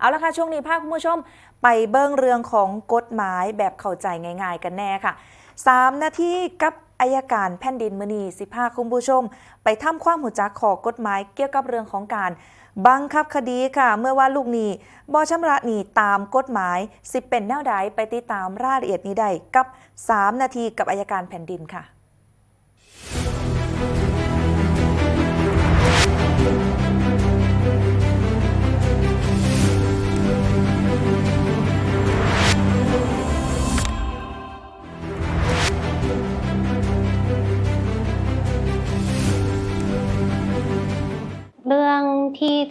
เอาละค่ะช่วงนี้พาคุณผู้ชมไปเบิ้งเรื่องของกฎหมายแบบเข้าใจง่าย ๆ กันแน่ค่ะ 3 นาทีกับอายการแผ่นดินมณีสิพาคุณผู้ชม ไปทำความหูจักขอกฎหมายเกี่ยวกับเรื่องของการบังคับคดีค่ะ เมื่อว่าลูกหนี้บอชำระหนี้ตามกฎหมาย สิเป็นแนวใดไปติดตามรายละเอียดนี้ได้กับ 3 นาทีกับอายการแผ่นดินค่ะ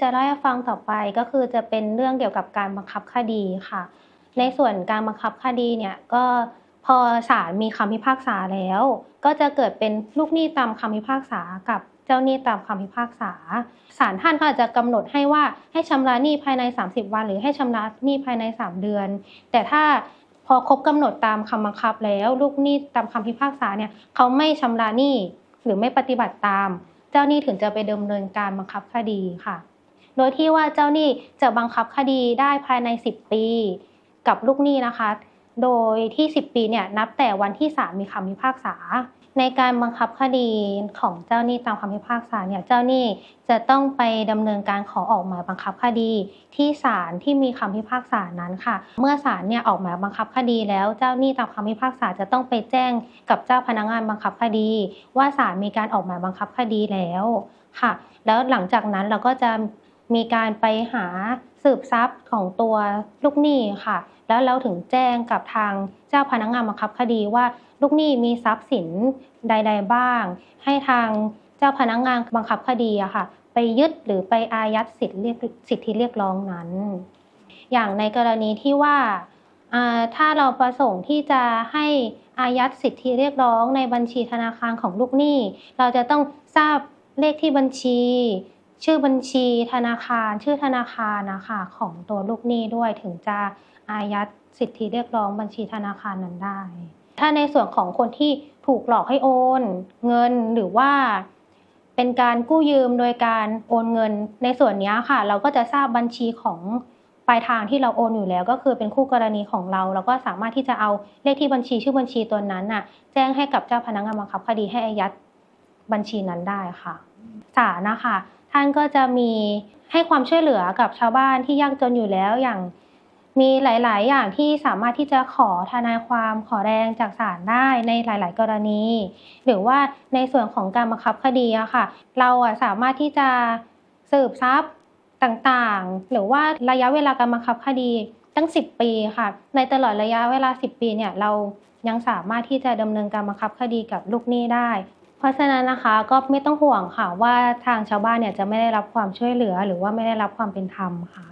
จะได้ฟังต่อไปก็คือจะเป็นเรื่องเกี่ยวกับการบังคับคดีค่ะ ในส่วนการบังคับคดีเนี่ยก็พอศาลมีคำพิพากษาแล้ว ก็จะเกิดเป็นลูกหนี้ตามคำพิพากษากับเจ้าหนี้ตามคำพิพากษาศาลท่านก็อาจจะกำหนดให้ว่าให้ชำระหนี้ภายใน 30 วัน หรือให้ชำระหนี้ภายใน 3 เดือน แต่ถ้าพอครบกำหนดตามคำบังคับแล้ว ลูกหนี้ตามคำพิพากษาเนี่ยเขาไม่ชำระหนี้หรือไม่ปฏิบัติตาม เจ้าหนี้ถึงจะไปดำเนินการบังคับคดีค่ะ โดยที่ว่าเจ้าหนี้จะบังคับคดีได้ภายใน 10 ปี กับลูกหนี้นะคะ โดยที่ 10 ปีเนี่ยนับแต่วันที่ศาลมีคำพิพากษา ในการบังคับคดีของเจ้าหนี้ตามคำพิพากษาเนี่ยเจ้าหนี้จะต้องไปดำเนินการขอออกหมายบังคับคดี ที่ศาลที่มีคำพิพากษานั้นค่ะ เมื่อศาลเนี่ยออกหมายบังคับคดีแล้วเจ้าหนี้ตามคำพิพากษาจะต้องไปแจ้งกับเจ้าพนักงานบังคับคดี ว่าศาลมีการออกหมายบังคับคดีแล้วค่ะ แล้วหลังจากนั้นเราก็จะ มีการไปหาสืบทรัพย์ของตัวลูกหนี้ค่ะ แล้วเราถึงแจ้งกับทางเจ้าพนักงานบังคับคดีว่า ลูกหนี้มีทรัพย์สินใด ๆ บ้าง ให้ทางเจ้าพนักงานบังคับคดีอะค่ะ ไปยึดหรือไปอายัดสิทธิเรียกสิทธิเรียกร้องนั้น อย่างในกรณีที่ว่าอ่าถ้าเราประสงค์ที่จะให้อายัดสิทธิเรียกร้องในบัญชีธนาคารของลูกหนี้ เราจะต้องทราบเลขที่บัญชี ชื่อบัญชีธนาคาร ชื่อธนาคารนะคะของตัวลูกหนี้ด้วยถึงจะอายัดสิทธิเรียกร้องบัญชีธนาคารนั้นได้ ถ้าในส่วนของคนที่ถูกหลอกให้โอน เงินหรือว่าเป็นการกู้ยืมโดยการโอนเงินในส่วนนี้ค่ะ เราก็จะทราบบัญชีของปลายทางที่เราโอนอยู่แล้ว ก็คือเป็นคู่กรณีของเราเราก็สามารถที่จะเอาเลขที่บัญชีชื่อบัญชีตัวนั้นน่ะ แจ้งให้กับเจ้าพนักงานบังคับคดีให้อายัดบัญชีนั้นได้ค่ะศาลนะคะ ท่านก็จะมีให้ความช่วยเหลือกับชาวบ้านที่ยากจนอยู่แล้วอย่างมีหลาย ๆ อย่างที่สามารถที่จะขอทนายความขอแรงจากศาลได้ในหลาย ๆ กรณี หรือว่าในส่วนของการบังคับคดีอะค่ะ เราอะสามารถที่จะสืบทรัพย์ต่าง ๆ หรือว่าระยะเวลาการบังคับคดีตั้ง 10 ปีค่ะ ในตลอดระยะเวลา 10 ปีเนี่ยเรายังสามารถที่จะดำเนินการบังคับคดีกับลูกหนี้ได้ เพราะฉะนั้นนะคะก็ไม่ต้องห่วงค่ะว่าทางชาวบ้านเนี่ยจะไม่ได้รับความช่วยเหลือ หรือว่าไม่ได้รับความเป็นธรรมค่ะ